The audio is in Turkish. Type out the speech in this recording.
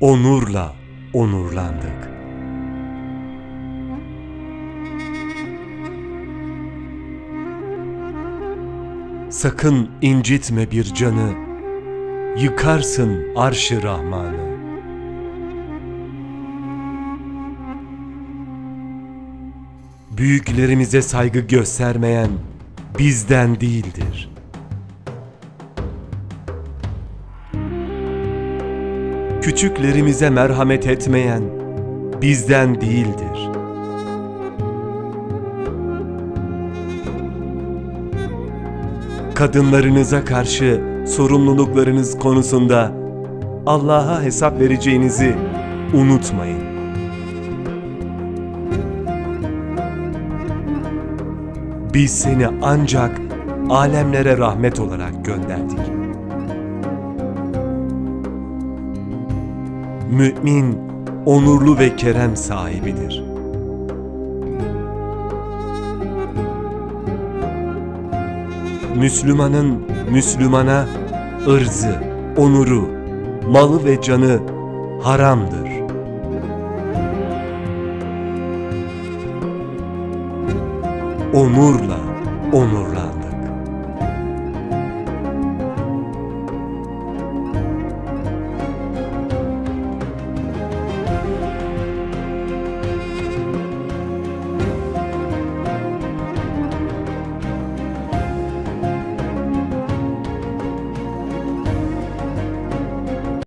onurla onurlandık. Sakın incitme bir canı, yıkarsın arş-ı Rahman'ı. Büyüklerimize saygı göstermeyen bizden değildir. Küçüklerimize merhamet etmeyen bizden değildir. Kadınlarınıza karşı sorumluluklarınız konusunda Allah'a hesap vereceğinizi unutmayın. Biz seni ancak alemlere rahmet olarak gönderdik. Mümin onurlu ve kerem sahibidir. Müslümanın Müslümana ırzı, onuru, malı ve canı haramdır. Onurla onurlandı.